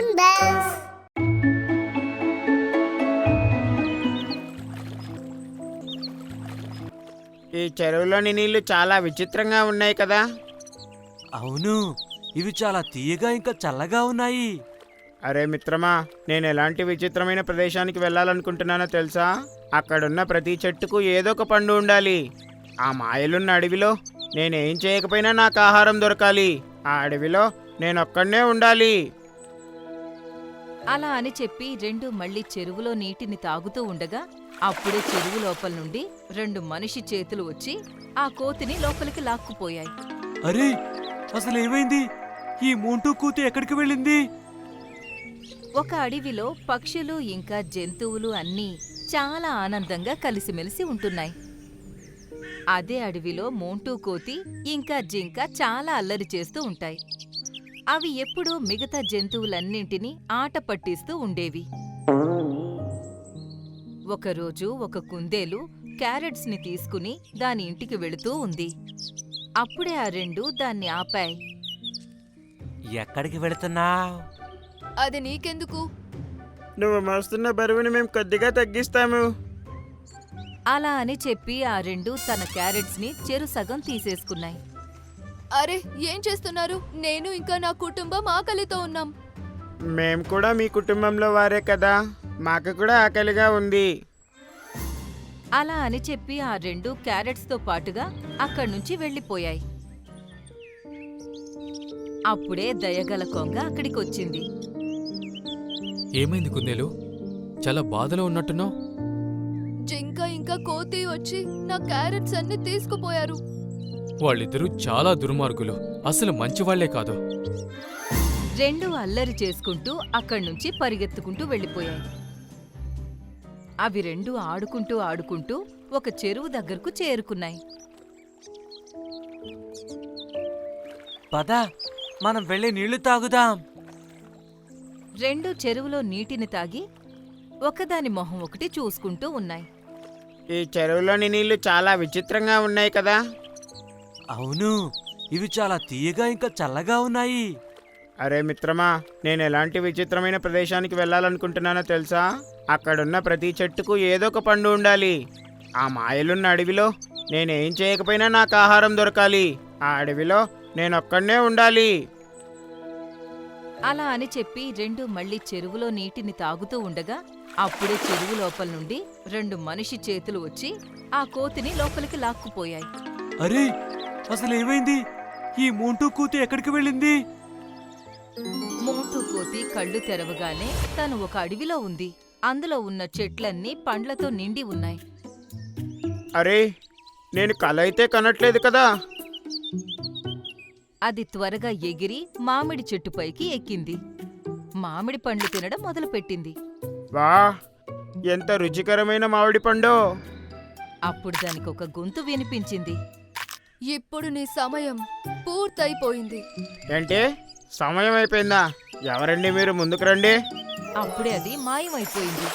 Toon Bells. ఈ చెరువులోని నీళ్ళు చాలా విచిత్రంగా ఉన్నాయి కదా. అవును ఇవి చాలా తీయగా ఇంకా చల్లగా ఉన్నాయి. అరే మిత్రమా నేను ఎలాంటి విచిత్రమైన ప్రదేశానికి వెళ్ళాలనుకుంటున్నానో తెలుసా? అక్కడున్న ప్రతి చెట్టుకు ఏదో ఒక పండు ఉండాలి. ఆ మాయలున్న అడవిలో నేనేం చేయకపోయినా నాకు ఆహారం దొరకాలి. ఆ అడవిలో నేను ఒక్కడనే ఉండాలి. అలా అని చెప్పి రెండు మళ్ళీ చెరువులో నీటిని తాగుతూ ఉండగా అప్పుడే చెరువు లోపల నుండి రెండు మనిషి చేతులు వచ్చి ఆ కోతిని లోపలికి లాక్కుపోయాయి. అరే అసలు ఏమైంది ఈ మోంటూ కూతు ఎక్కడికి వెళ్ళింది? ఒక అడవిలో పక్షులు ఇంకా జంతువులు అన్నీ చాలా ఆనందంగా కలిసిమెలిసి ఉంటున్నాయి. అదే అడవిలో మోంటూ కోతి ఇంకా జింక చాలా అల్లరి చేస్తూ ఉంటాయి. అవి ఎప్పుడూ మిగతా జంతువులన్నింటినీ ఆట పట్టిస్తూ ఉండేవి. ఒకరోజు ఒక కుందేలు క్యారెట్స్ని తీసుకుని దాని ఇంటికి వెళుతూ ఉంది. అప్పుడే ఆ రెండు దాన్ని ఆపాయి. ఎక్కడికి వెళుతున్నావు? అది నీకెందుకు? నువ్వు మోస్తున్న బరువుని మేము కొద్దిగా తగ్గిస్తాము. అలా అని చెప్పి ఆ రెండు తన క్యారెట్స్ని చెరు సగం తీసేసుకున్నాయి. అరే ఏం చేస్తున్నారు? నేను ఇంకా నా కుటుంబం ఆకలితో ఉన్నాం. మేము కూడా మీ కుటుంబంలో వారే కదా. మాకు కూడా ఆకలిగా ఉంది. అలా అని చెప్పి ఆ రెండు క్యారెట్స్తో పాటుగా అక్కడి నుంచి వెళ్ళిపోయాయి. అప్పుడే దయగల కొంగ అక్కడికొచ్చింది. ఏమైంది కుందేలు? చాలా బాధలో ఉన్నట్టున్నావు? జింక ఇంకా కోతి వచ్చి నా క్యారెట్స్ అన్ని తీసుకుపోయారు. వాళ్ళిద్దరూ చాలా దుర్మార్గులు. అసలు మంచివాళ్ళే కాదు. రెండు అల్లరి చేసుకుంటూ అక్కడి నుంచి పరిగెత్తుకుంటూ వెళ్ళిపోయాయి. అవి రెండు ఆడుకుంటూ ఆడుకుంటూ ఒక చెరువు దగ్గరకు చేరుకున్నాయి. పద మనం వెళ్ళి నీళ్ళు తాగుదాం. రెండు చెరువులో నీటిని తాగి ఒకదాని మొహం ఒకటి చూసుకుంటూ ఉన్నాయి. ఈ చెరువులోని నీళ్ళు చాలా విచిత్రంగా ఉన్నాయి కదా. అవును. ఇవి చాలా తీయగా ఇంకా చల్లగా ఉన్నాయి. అరే మిత్రమా నేను ఎలాంటి విచిత్రమైన ప్రదేశానికి వెళ్ళాలనుకుంటున్నానో తెలుసా? అక్కడున్న ప్రతి చెట్టుకు ఏదో ఒక పండు ఉండాలి. ఆ మాయలున్న అడవిలో నేనేం చేయకపోయినా నాకు ఆహారం దొరకాలి. ఆ అడవిలో నేను ఒక్కడనే ఉండాలి. అలా అని చెప్పి రెండు మళ్ళీ చెరువులో నీటిని తాగుతూ ఉండగా అప్పుడే చెరువు లోపల నుండి రెండు మనిషి చేతులు వచ్చి ఆ కోతిని లోపలికి లాక్కుపోయాయి. అరే అసలు ఏమైంది? ఈ మోంటూ కూతు ఎక్కడికి వెళ్ళింది? మోటు కోతి కళ్ళు తెరవగానే తను ఒక అడవిలో ఉంది. అందులో ఉన్న చెట్లన్నీ పండ్లతో నిండి ఉన్నాయి. అరే నేను కల అయితే కనట్లేదు కదా? అది త్వరగా ఎగిరి మామిడి చెట్టుపైకి ఎక్కింది. మామిడి పండ్లు తినడం మొదలుపెట్టింది. వా ఎంత రుచికరమైన మామిడి పండో! అప్పుడు దానికి ఒక గొంతు వినిపించింది. ఇప్పుడు నీ సమయం పూర్తయిపోయింది. ఏంటి? సమయం అయిపోయిందా? ఎవరండి మీరు? ముందుకు రండి. అప్పుడే అది మాయమైపోయింది.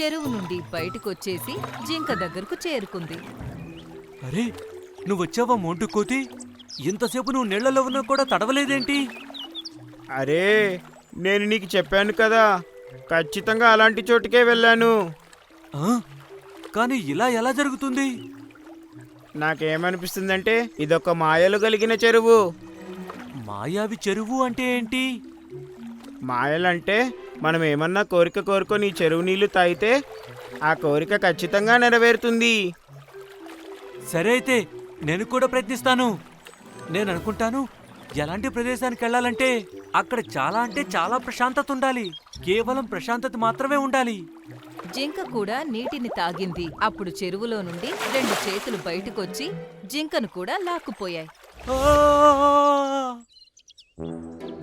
చెరువు నుండి బయటకొచ్చేసి జింక దగ్గరకు చేరుకుంది. అరే నువ్వు వచ్చావా మోంటూ కోతి? ఇంతసేపు నువ్వు నీళ్ళలో ఉన్నా కూడా తడవలేదేంటి? అరే నేను నీకు చెప్పాను కదా ఖచ్చితంగా అలాంటి చోటుకే వెళ్ళాను. ఆ? కానీ ఇలా ఎలా జరుగుతుంది? నాకేమనిపిస్తుందంటే ఇదొక మాయలు కలిగిన చెరువు. మాయావి చెరువు అంటే ఏంటి? మాయలంటే మనం ఏమన్నా కోరిక కోరుకొని ఈ చెరువు నీళ్ళు తాగితే ఆ కోరిక ఖచ్చితంగా నెరవేరుతుంది. సరే అయితే నేను కూడా ప్రయత్నిస్తాను. నేను అనుకుంటాను ఎలాంటి ప్రదేశానికి వెళ్ళాలంటే అక్కడ చాలా అంటే చాలా ప్రశాంతత ఉండాలి. కేవలం ప్రశాంతత మాత్రమే ఉండాలి. జింక కూడా నీటిని తాగింది. అప్పుడు చెరువులో నుండి రెండు చేతులు బయటకొచ్చి జింకను కూడా లాక్కుపోయాయి!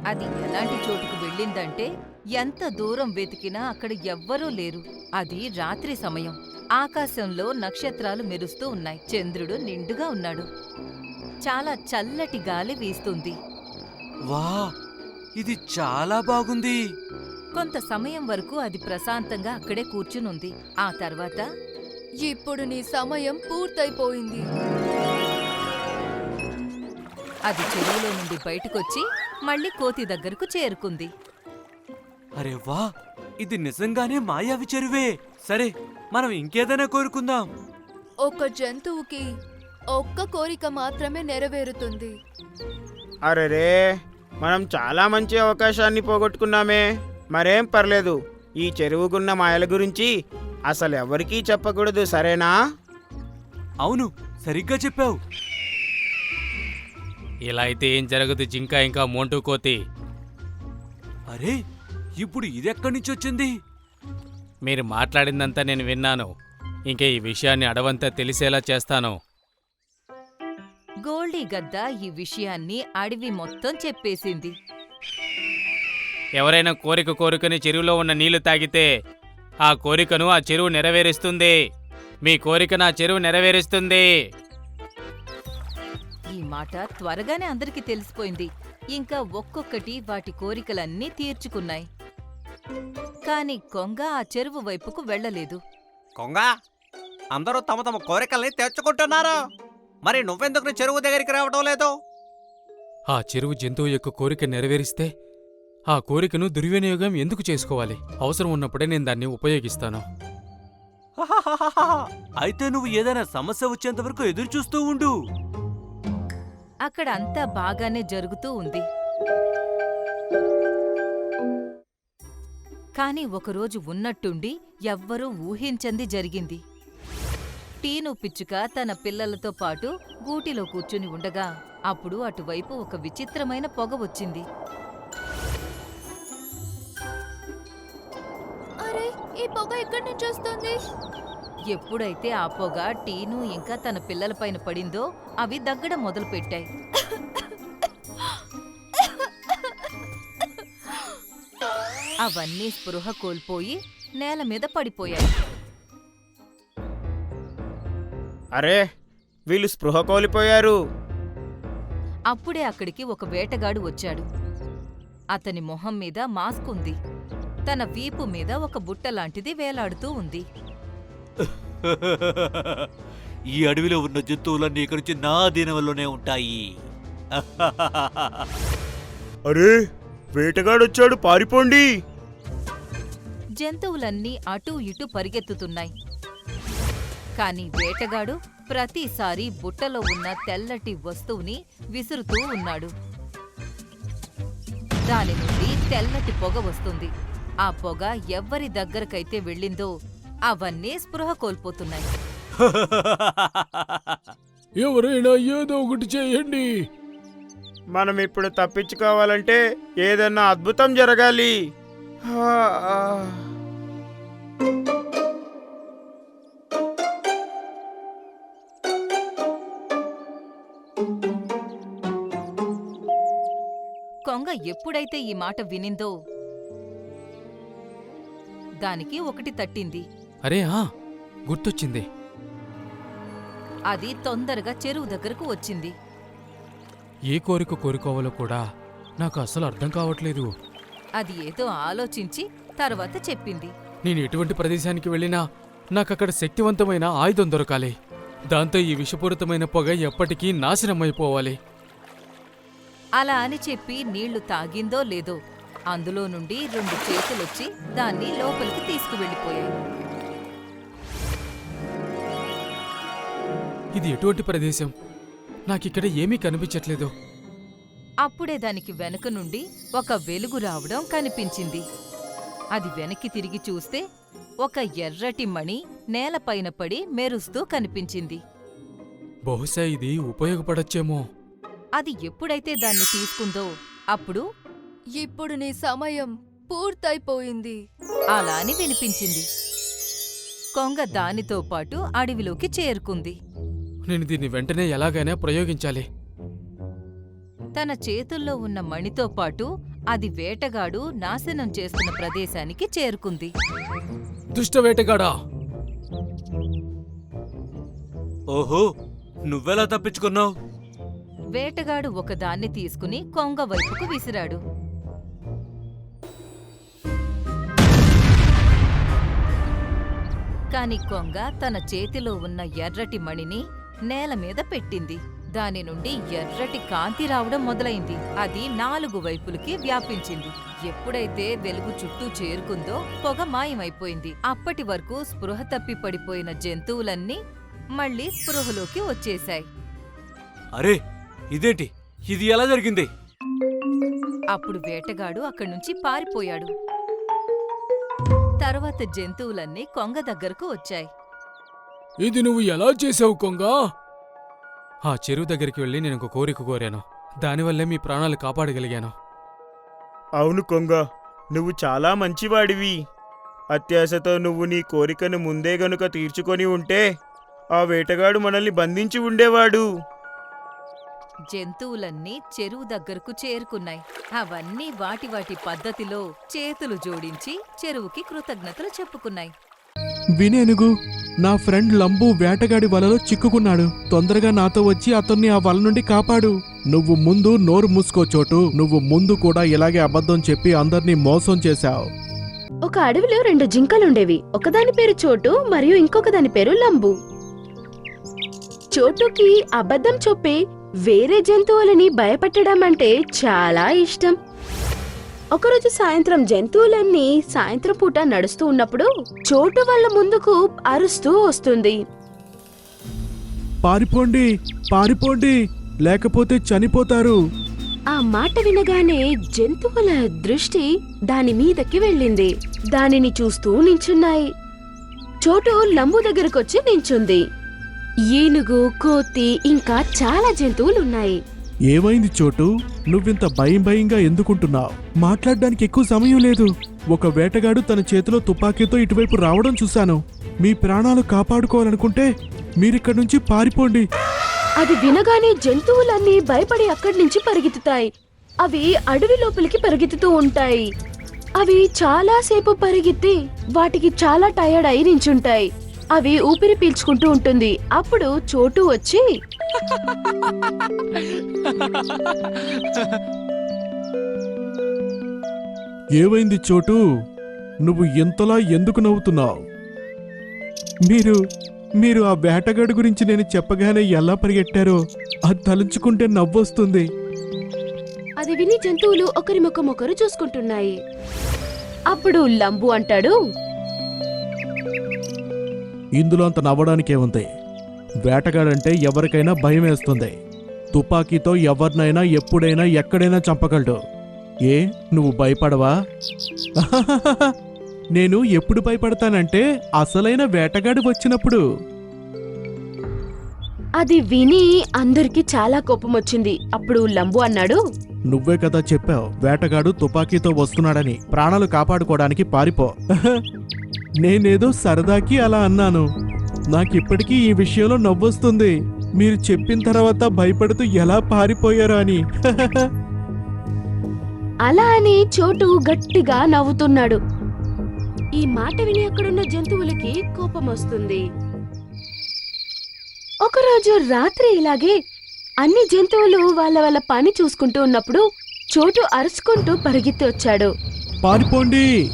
అది ఎలాంటి చోటుకు వెళ్ళిందంటే ఎంత దూరం వెతికినా అక్కడ ఎవ్వరూ లేరు. అది రాత్రి సమయం. ఆకాశంలో నక్షత్రాలు మెరుస్తూ ఉన్నాయి. చంద్రుడు నిండుగా ఉన్నాడు. చాలా చల్లటి గాలి వీస్తుంది. వా ఇది చాలా బాగుంది. కొంత సమయం వరకు అది ప్రశాంతంగా అక్కడే కూర్చునుంది. ఆ తర్వాత ఇప్పుడు నీ సమయం పూర్తయిపోయింది. అది చెరువులో నుండి బయటకొచ్చి మళ్ళీ కోతి దగ్గరకు చేరుకుంది. అరే వా ఇది నిజంగానే మాయావి చెరువే. సరే మనం ఇంకేదైనా కోరుకుందాం. ఒక జంతువుకి ఒక్క కోరిక మాత్రమే నెరవేరుతుంది. అరెరే మనం చాలా మంచి అవకాశాన్ని పోగొట్టుకున్నామే. మరేం పర్లేదు ఈ చెరువుకున్న మాయల గురించి అసలు ఎవరికీ చెప్పకూడదు సరేనా? అవును సరిగ్గా చెప్పావు. ఇలా అయితే ఏం జరగదు జింక ఇంకా మోంటూ కోతి. అరే ఇప్పుడు ఇదెక్కడి నుంచి వచ్చింది? మీరు మాట్లాడిందంతా నేను విన్నాను. ఇంకా ఈ విషయాన్ని అడవంతా తెలిసేలా చేస్తాను. గోల్డీ గద్ద ఈ విషయాన్ని అడవి మొత్తం చెప్పేసింది. ఎవరైనా కోరిక కోరుకుని చెరువులో ఉన్న నీళ్ళు తాగితే ఆ కోరికను ఆ చెరువు నెరవేరుస్తుంది. మీ కోరిక నా చెరువు నెరవేరుస్తుంది. ఈ మాట త్వరగానే అందరికీ తెలిసిపోయింది. ఇంకా ఒక్కొక్కటి వాటి కోరికలన్నీ తీర్చుకున్నాయి. కాని కొంగ ఆ చెరువు వైపుకు వెళ్ళలేదు. కొంగ అందరూ తమ తమ కోరికల్ని తెచ్చుకుంటున్నారు మరి నువ్వెందుకు చెరువు దగ్గరికి రావడం లేదు? ఆ చెరువు జంతువు యొక్క కోరిక నెరవేరిస్తే ఆ కోరికను దుర్వినియోగం ఎందుకు చేసుకోవాలి? అవసరం ఉన్నప్పుడే నేను దాన్ని ఉపయోగిస్తాను. అయితే నువ్వు ఏదైనా సమస్య వచ్చేంత వరకు ఎదురు చూస్తూ ఉండు. అక్కడ అంతా బాగానే జరుగుతూ ఉంది. కాని ఒకరోజు ఉన్నట్టుండి ఎవ్వరూ ఊహించంది జరిగింది. టీను పిచ్చుక తన పిల్లలతో పాటు గూటిలో కూర్చుని ఉండగా అప్పుడు అటువైపు ఒక విచిత్రమైన పొగ వచ్చింది. పొగ ఎక్కడి నుంచి వస్తుంది? ఎప్పుడైతే ఆ పొగ టీను ఇంకా తన పిల్లలపైన పడిందో అవి దగ్గడం మొదలుపెట్టాయి. అవన్నీ స్పృహ కోల్పోయి నేల మీద పడిపోయాయి. అరే వీళ్ళు స్పృహ కోల్పోయారు. అప్పుడే అక్కడికి ఒక వేటగాడు వచ్చాడు. అతని మొహం మీద మాస్క్ ఉంది. తన వీపు మీద ఒక బుట్ట లాంటిది వేలాడుతూ ఉంది. ఈ అడవిలో ఉన్న జంతువులన్నీ ఇక్కడి నుంచి నా దీనవల్లోనే ఉంటాయి. అరే వేటగాడొచ్చాడు పారిపోండి. జంతువులన్నీ అటూ ఇటూ పరిగెత్తుతున్నాయి. కాని వేటగాడు ప్రతిసారి బుట్టలో ఉన్న తెల్లటి వస్తువుని విసురుతూ ఉన్నాడు. దాని నుండి తెల్లటి పొగ వస్తుంది. ఆ పొగ ఎవ్వరి దగ్గరకైతే వెళ్ళిందో అవన్నీ స్పృహ కోల్పోతున్నాయి ఎవరైనా ఏదో ఒకటి చేయండి మనం ఇప్పుడు తప్పించుకోవాలంటే ఏదన్నా అద్భుతం జరగాలి. కొంగ ఎప్పుడైతే ఈ మాట వినిందో దానికి ఒకటి తట్టింది. అరే ఆ గుర్తొచ్చింది. అది తొందరగా చెరువు దగ్గరకు వచ్చింది. ఏ కోరిక కోరుకోవాలో కూడా నాకు అసలు అర్థం కావట్లేదు. అది ఏదో ఆలోచించి తర్వాత చెప్పింది. నేను ఎటువంటి ప్రదేశానికి వెళ్ళినా నాకక్కడ శక్తివంతమైన ఆయుధం దొరకాలి. దాంతో ఈ విషపూరితమైన పొగ ఎప్పటికీ నాశనమైపోవాలి. అలా అని చెప్పి నీళ్ళు తాగిందో లేదో అందులో నుండి రెండు చేతులొచ్చి దాన్ని లోపలికి తీసుకువెళ్ళిపోయాయి. ఇది ఎటువంటి ప్రదేశం? నాకిక్కడ ఏమీ కనిపించట్లేదు. అప్పుడే దానికి వెనుక నుండి ఒక వెలుగు రావడం కనిపించింది. అది వెనక్కి తిరిగి చూస్తే ఒక ఎర్రటి మణి నేలపైన పడి మెరుస్తూ కనిపించింది. బహుశా ఇది ఉపయోగపడచ్చేమో. అది ఎప్పుడైతే దాన్ని తీసుకుందో అప్పుడు ఇప్పుడు నీ సమయం పూర్తయిపోయింది. అలా అని వినిపించింది. కొంగ దానితో పాటు అడవిలోకి చేరుకుంది. నేను దీన్ని వెంటనే ఎలాగైనా ప్రయోగించాలి. తన చేతుల్లో ఉన్న మణితో పాటు అది వేటగాడు నాశనం చేస్తున్న ప్రదేశానికి చేరుకుంది. దుష్ట వేటగాడా? ఓహో నువ్వెలా తప్పించుకున్నావు? వేటగాడు ఒకదాన్ని తీసుకుని కొంగ వైపుకు విసిరాడు. కాని కొంగ తన చేతిలో ఉన్న ఎర్రటి మణిని నేల మీద పెట్టింది. దాని నుండి ఎర్రటి కాంతి రావడం మొదలైంది. అది నాలుగు వైపులకి వ్యాపించింది. ఎప్పుడైతే వెలుగు చుట్టూ చేరుకుందో పొగ మాయమైపోయింది. అప్పటి వరకు స్పృహ తప్పి పడిపోయిన జంతువులన్నీ మళ్ళీ స్పృహలోకి వచ్చేశాయి. అరే ఇదేంటి? ఇది ఎలా జరిగింది? అప్పుడు వేటగాడు అక్కడి నుంచి పారిపోయాడు. తర్వాత జంతువులన్నీ కొంగ దగ్గరకు వచ్చాయి. ఇది నువ్వు ఎలా చేసావు కొంగా? ఆ చెరువు దగ్గరికి వెళ్ళి నేను ఒక కోరిక కోరాను. దానివల్లే మీ ప్రాణాలు కాపాడగలిగాను. అవును కొంగ నువ్వు చాలా మంచివాడివి. అత్యాశతో నువ్వు నీ కోరికను ముందే గనుక తీర్చుకొని ఉంటే ఆ వేటగాడు మనల్ని బంధించి ఉండేవాడు. జంతువులన్నీ చెరువు దగ్గరకు చేరుకున్నాయి. అవన్నీ వాటి వాటి పద్ధతిలో చేతులు జోడించి చెరువుకి కృతజ్ఞతలు చెప్పుకున్నాయి. వినేనుగు నా ఫ్రెండ్ లంబు వేటగాడి వలలో చిక్కుకున్నాడు. తొందరగా నాతో వచ్చి అతన్ని ఆ వల నుండి కాపాడు. నువ్వు ముందు నోరు మూసుకో చోటు. నువ్వు ముందు కూడా ఇలాగే అబద్ధం చెప్పి అందర్నీ మోసం చేశావు. ఒక అడవిలో రెండు జింకలుండేవి. ఒకదాని పేరు చోటు మరియు ఇంకొక దాని పేరు లంబు. చోటుకి అబద్ధం చెప్పి వేరే జంతువులని భయపెట్టడం అంటే చాలా ఇష్టం. ఒకరోజు సాయంత్రం జంతువులన్నీ సాయంత్రం పూట నడుస్తూ ఉన్నప్పుడు చోటు వాళ్ళ ముందుకు అరుస్తూ వస్తుంది. పారిపోండి పారిపోండి లేకపోతే చనిపోతారు. ఆ మాట వినగానే జంతువుల దృష్టి దాని మీదకి వెళ్ళింది. దానిని చూస్తూ నించున్నాయి. చోటు లంబు దగ్గరకొచ్చి నించుంది. ఏనుగు కోతి ఇంకా చాలా జంతువులున్నాయి. ఏమైంది చోటు? నువ్వింత భయం భయంగా ఎందుకుంటున్నావు? మాట్లాడడానికి ఎక్కువ సమయం లేదు. ఒక వేటగాడు తన చేతిలో తుపాకీతో ఇటువైపు రావడం చూశాను. మీ ప్రాణాలు కాపాడుకోవాలనుకుంటే మీరిక్కడి నుంచి పారిపోండి. అది వినగానే జంతువులన్నీ భయపడి అక్కడి నుంచి పరిగెత్తుతాయి. అవి అడవి లోపలికి పరిగెత్తుతూ ఉంటాయి. అవి చాలా సేపు పరిగెత్తి వాటికి చాలా టయర్డ్ అయి నించుంటాయి. అవి ఊపిరి పీల్చుకుంటూ ఉంటుంది. అప్పుడు చోటు వచ్చి ఏమైంది చోటు? నువ్వు ఇంతలా ఎందుకు నవ్వుతున్నావు? మీరు మీరు ఆ వేటగాడి గురించి నేను చెప్పగానే ఎలా పరిగెట్టారో అది తలుచుకుంటే నవ్వొస్తుంది. అది విని జంతువులు ఒకరి ముఖం ఒకరు చూసుకుంటున్నాయి. అప్పుడు లంబు అంటాడు ఇందులో అంత నవ్వడానికే ఉంది వేటగాడంటే ఎవరికైనా భయం వేస్తుంది తుపాకీతో ఎవరినైనా ఎప్పుడైనా ఎక్కడైనా చంపగలడు. ఏ నువ్వు భయపడవా? నేను ఎప్పుడు భయపడతానంటే అసలైన వేటగాడు వచ్చినప్పుడు. అది విని అందరికి చాలా కోపం వచ్చింది అప్పుడు లంబు అన్నాడు. నువ్వే కదా చెప్పావు వేటగాడు తుపాకీతో వస్తున్నాడని. ప్రాణాలు కాపాడుకోవడానికి పారిపో. నేనేదో సరదాకి అలా అన్నాను. నాకిప్పటికీ ఈ విషయంలో నవ్వొస్తుంది. మీరు చెప్పిన తర్వాత భయపడుతూ ఎలా పారిపోయారో అని. అలా అని చోటు గట్టిగా నవ్వుతున్నాడు. ఈ మాట విని అక్కడున్న జంతువులకి కోపం వస్తుంది ఒకరోజు రాత్రి ఇలాగే అన్ని జంతువులు వాళ్ళ వాళ్ళ పని చూసుకుంటూ ఉన్నప్పుడు చోటు అరుచుకుంటూ పరిగెత్తి వచ్చాడు. పారిపోండి.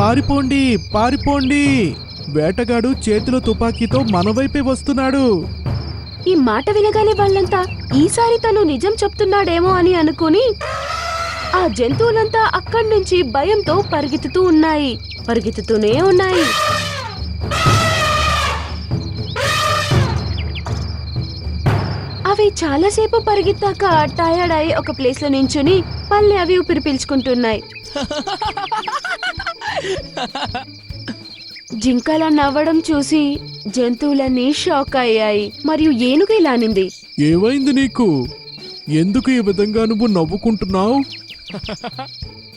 పారిపోండి పారిపోండి. వేటగాడు చేతిలో తుపాకీతో మన వైపే వస్తున్నాడు. ఈ మాట వినగానే వాళ్ళంతా ఈసారి తను నిజం చెప్తున్నాడేమో అని అనుకుని ఆ జంతువులంతా అక్కడి నుంచి భయంతో పరిగెత్తుతూ ఉన్నాయి పరిగెత్తుతూనే ఉన్నాయి. అవి చాలాసేపు పరిగెత్తాక టయర్డ్ అయి ఒక ప్లేస్లో నించుని మళ్ళీ అవి ఊపిరి పీల్చుకుంటున్నాయి. జింకల నవ్వడం చూసి జంతువులన్నీ షాక్ అయ్యాయి మరియు ఏనుగు ఇలా అనింది. ఏమైంది నీకు? ఎందుకు ఈ విధంగా నువ్వు నవ్వుకుంటున్నావు?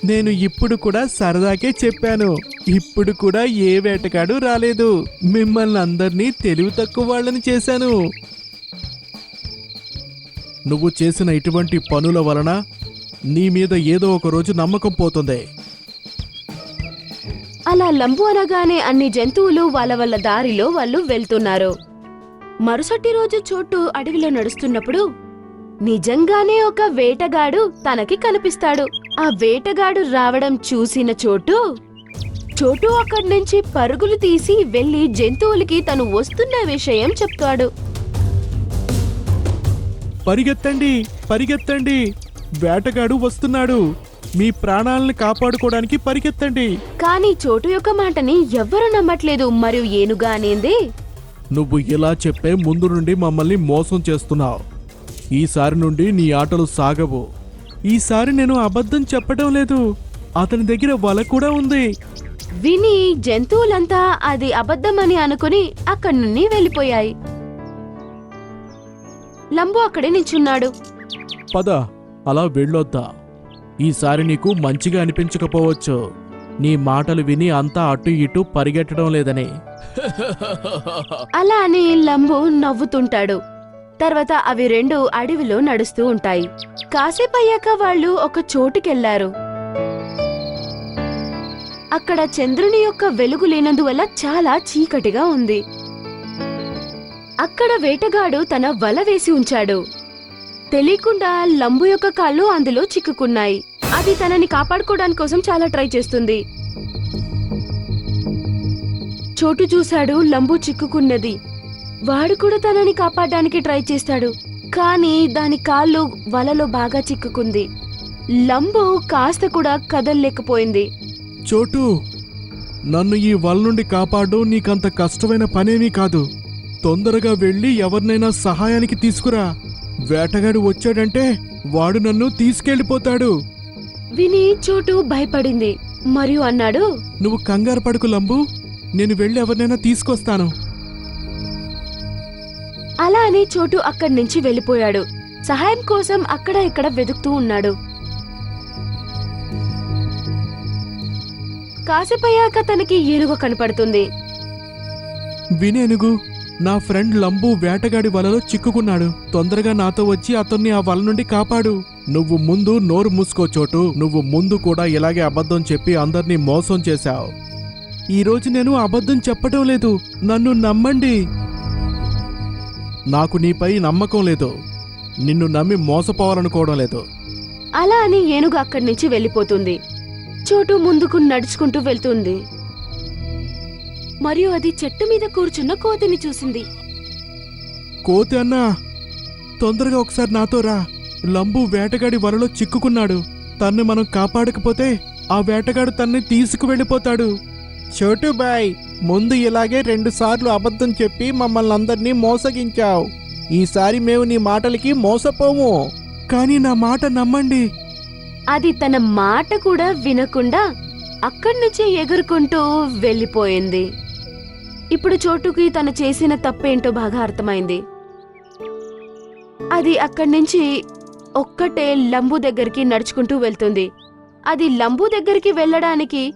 నేను ఇప్పుడు కూడా సరదాకే చెప్పాను. ఇప్పుడు కూడా ఏ వేటగాడు రాలేదు. మిమ్మల్ని అందరినీ తెలివి తక్కువ వాళ్ళని చేశాను. నువ్వు చేసిన ఇటువంటి పనుల వలన నీ మీద ఏదో ఒక రోజు నమ్మకం పోతుంది. అలా లంబు అనగానే అన్ని జంతువులు వాళ్ళ వాళ్ళ దారిలో వాళ్ళు వెళ్తున్నారు. మరుసటి రోజు చోటు అడవిలో నడుస్తున్నప్పుడు నిజంగానే ఒక వేటగాడు తనకి కనిపిస్తాడు. ఆ వేటగాడు రావడం చూసిన చోటు చోటు అక్కడి నుంచి పరుగులు తీసి వెళ్ళి జంతువులకి తను వస్తున్న విషయం చెప్తాడు. పరిగెత్తండి పరిగెత్తండి. వేటగాడు వస్తున్నాడు. మీ ప్రాణాలను కాపాడుకోవడానికి పరిగెత్తండి. కానీ చోటు యొక్క మాటని ఎవ్వరూ నమ్మట్లేదు. మరియు ఏనుగా అనేది? నువ్వు ఇలా చెప్పే ముందు నుండి మమ్మల్ని మోసం చేస్తున్నావు. ఈసారి నుండి నీ ఆటలు సాగవు. ఈసారి నేను అబద్ధం చెప్పడం లేదు. అతని దగ్గర వల కూడా ఉంది. విని జంతువులంతా అది అబద్ధమని అనుకుని అక్కడి నుండి వెళ్ళిపోయాయి. లంబు అక్కడే నించున్నాడు పద అలా వెళ్ళొద్దా? ఈసారి నీకు మంచిగా అనిపించకపోవచ్చు. నీ మాటలు విని అంతా అటు ఇటు పరిగెట్టడం లేదని. అలా అని లంబు నవ్వుతుంటాడు. తర్వాత అవి రెండు అడవిలో నడుస్తూ ఉంటాయి. కాసేపు అయ్యాక వాళ్ళు ఒక చోటుకెళ్ళారు. అక్కడ చంద్రుని యొక్క వెలుగు లేనందువల్ల చాలా చీకటిగా ఉంది. అక్కడ వేటగాడు తన వల వేసి ఉంచాడు. తెలియకుండా లంబు యొక్క కాళ్ళు అందులో చిక్కుకున్నాయి. అది తనని కాపాడుకోవడానికి కోసం చాలా ట్రై చేస్తుంది. చోటు చూశాడు లంబు చిక్కుకున్నది. వాడు కూడా తనని కాపాడడానికి ట్రై చేస్తాడు. కానీ దాని కాళ్ళు వలలో బాగా చిక్కుకుంది. లంబు కాస్త కూడా కదల్లేకపోయింది. చోటు నన్ను ఈ వల నుండి కాపాడడం నీకంత కష్టమైన పనేమీ కాదు. తొందరగా వెళ్ళి ఎవరినైనా సహాయానికి తీసుకురా. వేటగాడు వచ్చాడంటే వాడు నన్ను తీసుకెళ్ళిపోతాడు. విని చోటు భయపడింది. మరియు అన్నాడు నువ్వు కంగారు పడుకు లంబు నేను వెళ్ళి ఎవరినైనా తీసుకొస్తాను. అలా అని చోటు అక్కడి నుంచి వెళ్ళిపోయాడు. సహాయం కోసం అక్కడ ఇక్కడ వెతుకుతూ ఉన్నాడు. కాసేపయ్యాక తనకి ఏనుగు కనపడుతుంది. వినేనుగు నా ఫ్రెండ్ లంబు వేటగాడి వలలో చిక్కుకున్నాడు. తొందరగా నాతో వచ్చి అతన్ని ఆ వల నుండి కాపాడు. నువ్వు ముందు నోరు మూసుకో చోటు. నువ్వు ముందు కూడా ఇలాగే అబద్ధం చెప్పి అందర్నీ మోసం చేశావు. ఈరోజు నేను అబద్ధం చెప్పటం లేదు. నన్ను నమ్మండి. నాకు నీపై నమ్మకం లేదు. నిన్ను నమ్మి మోసపోవాలనుకోవడం లేదు. అలా అని ఏనుగు అక్కడి నుంచి వెళ్ళిపోతుంది. చోటు ముందుకు నడుచుకుంటూ వెళ్తుంది. మరియు అది చెట్టు మీద కూర్చున్న కోతిని చూసింది. కోతి అన్నా తొందరగా ఒకసారి నాతో రా. లంబు వేటగాడి వలలో చిక్కుకున్నాడు. తన్ను మనం కాపాడకపోతే ఆ వేటగాడు తన్ని తీసుకువెళ్ళిపోతాడు. చోటు బాయ్ ముందు ఇలాగే రెండు సార్లు అబద్ధం చెప్పి మమ్మల్ని అందరినీ మోసగించావు. ఈసారి మేము నీ మాటలకి మోసపోము. కానీ నా మాట నమ్మండి. అది తన మాట కూడా వినకుండా అక్కడి నుంచి ఎగురుకుంటూ వెళ్ళిపోయింది. ఇప్పుడు చోటుకి తను చేసిన తప్పేంటో బాగా అర్థమైంది. అది అక్కడి నుంచి ఒక్కటే లంబు దగ్గరికి నడుచుకుంటూ వెళ్తుంది. అది లంబు దగ్గరికి వెళ్ళడానికి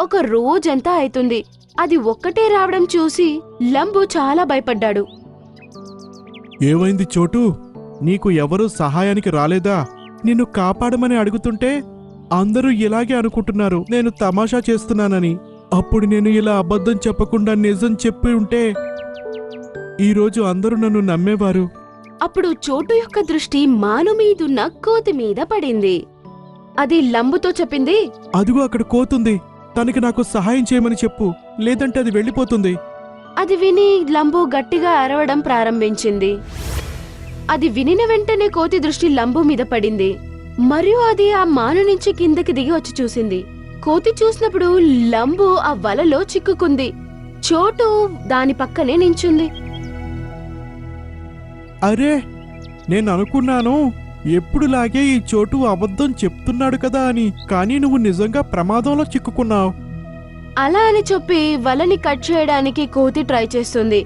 ఒక రోజంతా అవుతుంది అది ఒక్కటే రావడం చూసి లంబు చాలా భయపడ్డాడు. ఏమైంది చోటు? నీకు ఎవరు సహాయానికి రాలేదా? నిన్ను కాపాడమని అడుగుతుంటే అందరూ ఇలాగే అనుకుంటున్నారు. నేను తమాషా చేస్తున్నానని. అప్పుడు నేను ఇలా అబద్ధం చెప్పకుండా నిజం చెప్పి ఉంటే ఈరోజు అందరూ నన్ను నమ్మేవారు. అప్పుడు చోటు యొక్క దృష్టి మాను మీదున్న కోతి మీద పడింది. అది లంబుతో చెప్పింది అదిగో అక్కడ కోతుంది తనకి నాకు సహాయం చేయమని చెప్పు లేదంటే అది వెళ్ళిపోతుంది. అది విని లంబు గట్టిగా అరవడం ప్రారంభించింది. అది వినిన వెంటనే కోతి దృష్టి లంబు మీద పడింది. మరియు అది ఆ మాను నుంచి కిందకి దిగి వచ్చి చూసింది. కోతి చూసినప్పుడు లంబు ఆ వలలో చిక్కుకుంది. చోటు దాని పక్కనే నించుంది. అరే నేను అనుకున్నాను ఎప్పుడులాగే ఈ చోటు అబద్ధం చెప్తున్నాడు కదా అని కానీ నువ్వు నిజంగా ప్రమాదంలో చిక్కుకున్నావు. అలా అని చెప్పి వలని కట్ చేయడానికి కోతి ట్రై చేస్తుంది.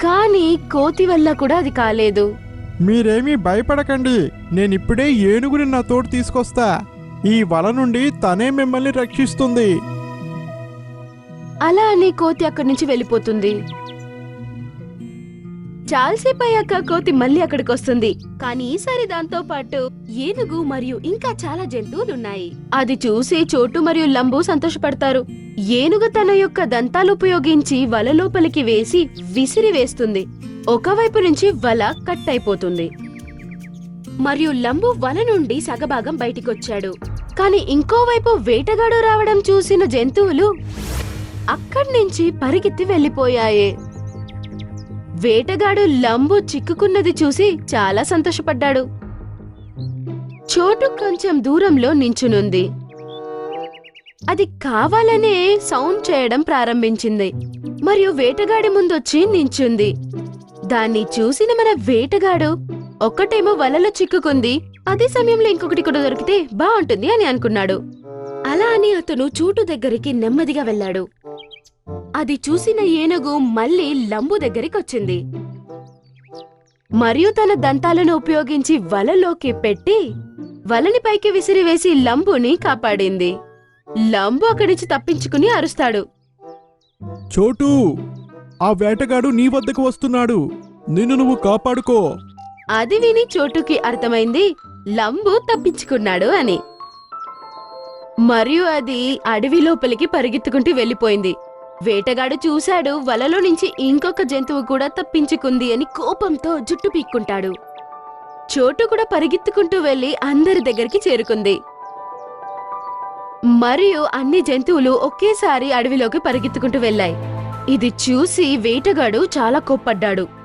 కానీ కోతి వల్ల కూడా అది కాలేదు. మీరేమీ భయపడకండి నేనిప్పుడే ఏనుగుని నా తోడు తీసుకొస్తా. ఈ వల నుండి తనే మిమ్మల్ని రక్షిస్తుంది. అలా అని కోతి అక్కడి నుంచి వెళ్ళిపోతుంది. చాలాసేపు అయ్యాక కోతి మళ్ళీ అక్కడికి వస్తుంది. కానీ ఈసారి దాంతో పాటు ఏనుగు మరియు ఇంకా చాలా జంతువులున్నాయి. అది చూసి చోటు మరియు లంబు సంతోషపడతారు. ఏనుగు తన యొక్క దంతాలు ఉపయోగించి వల లోపలికి వేసి విసిరి వేస్తుంది. ఒకవైపు నుంచి వల కట్ అయిపోతుంది. మరియు లంబు వల నుండి సగభాగం బయటికొచ్చాడు. కానీ ఇంకోవైపు వేటగాడు రావడం చూసిన జంతువులు అక్కడి నుంచి పరిగెత్తి వెళ్ళిపోయాయి. వేటగాడు లంబు చిక్కుకున్నది చూసి చాలా సంతోషపడ్డాడు. చోటు కొంచెం దూరంలో నించునుంది. అది కావాలనే సౌండ్ చేయడం ప్రారంభించింది. మరియు వేటగాడి ముందొచ్చి నించుంది. దాన్ని చూసిన మన వేటగాడు ఒక్కటేమో వలలో చిక్కుకుంది. అదే సమయంలో ఇంకొకటి కూడా దొరికితే బాగుంటుంది అని అనుకున్నాడు. అలా అని అతను చూటు దగ్గరికి నెమ్మదిగా వెళ్ళాడు. అది చూసిన ఏనుగు మళ్ళీ లంబు దగ్గరికొచ్చింది. మరియు తన దంతాలను ఉపయోగించి వలలోకి పెట్టి వలని పైకి విసిరివేసి లంబుని కాపాడింది. లంబు అక్కడి నుంచి తప్పించుకుని అరుస్తాడు. చోటు! ఆ వేటగాడు నీ వద్దకు వస్తున్నాడు. నిన్ను నువ్వు కాపాడుకో. అది విని చోటుకి అర్థమైంది లంబు తప్పించుకున్నాడు అని. మరియు అది అడవి లోపలికి పరిగెత్తుకుంటూ వెళ్ళిపోయింది. వేటగాడు చూశాడు వలలో నుంచి ఇంకొక జంతువు కూడా తప్పించుకుంది అని కోపంతో జుట్టు పీక్కుంటాడు. చోటు కూడా పరిగెత్తుకుంటూ వెళ్ళి అందరి దగ్గరికి చేరుకుంది. మరియు అన్ని జంతువులు ఒకేసారి అడవిలోకి పరిగెత్తుకుంటూ వెళ్ళాయి. ఇది చూసి వేటగాడు చాలా కోప్పడ్డాడు.